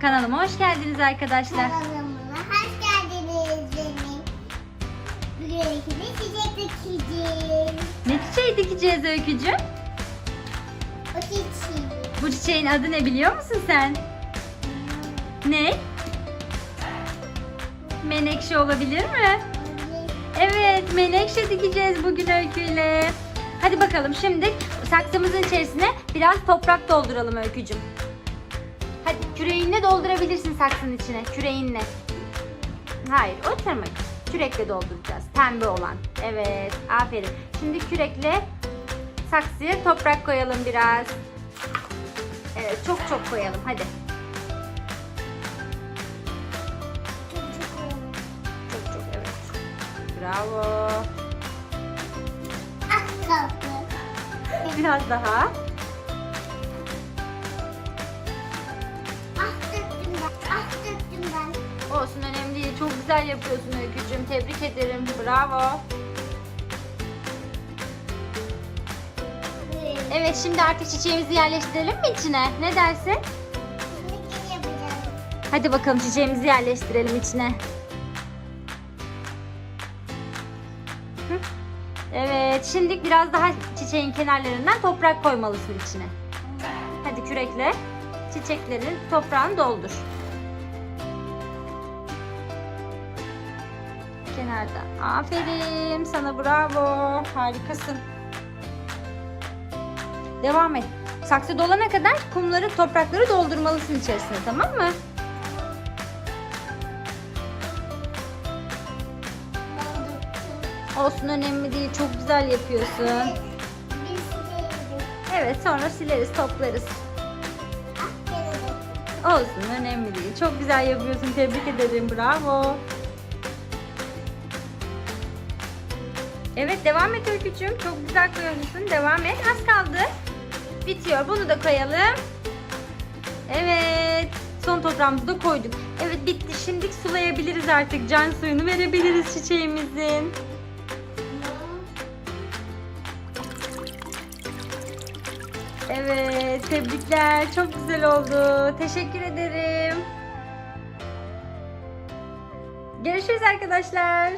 Kanalıma hoş geldiniz arkadaşlar. Kanalıma hoş geldiniz benim. Bugün ikide çiçek dikeceğiz. Ne çiçeği dikeceğiz Öykücüğüm? O çiçeği. Bu çiçeğin adı ne biliyor musun sen? Ne? Menekşe olabilir mi? Evet, menekşe dikeceğiz bugün Öykü'yle. Hadi bakalım şimdi saksımızın içerisine biraz toprak dolduralım Öykücüm. Hadi küreğinle doldurabilirsin saksının içine, küreğinle. Hayır, o tırmık. Kürekle dolduracağız, pembe olan. Evet, aferin. Şimdi kürekle saksıya toprak koyalım biraz. Evet, çok çok koyalım, hadi. Çok çok, evet. Bravo. Ah kaldı. Biraz daha. Olsun önemli değil. Çok güzel yapıyorsun Öykücüğüm. Tebrik ederim. Bravo. Evet şimdi artık çiçeğimizi yerleştirelim mi içine? Ne dersin? Hadi bakalım çiçeğimizi yerleştirelim içine. Evet şimdi biraz daha çiçeğin kenarlarından toprak koymalısın içine. Hadi kürekle çiçeklerin toprağını doldur. Kenarda. Aferin sana bravo. Harikasın. Devam et. Saksı dolana kadar kumları, toprakları doldurmalısın içerisine tamam mı? Olsun önemli değil. Çok güzel yapıyorsun. Evet sonra sileriz toplarız. Olsun önemli değil. Çok güzel yapıyorsun. Tebrik ederim. Bravo. Evet devam et Öykücüğüm. Çok güzel koyuyorsun. Devam et. Az kaldı. Bitiyor. Bunu da koyalım. Evet. Son toprağımızı da koyduk. Evet bitti. Şimdi sulayabiliriz artık. Can suyunu verebiliriz çiçeğimizin. Evet, tebrikler. Çok güzel oldu. Teşekkür ederim. Görüşürüz arkadaşlar.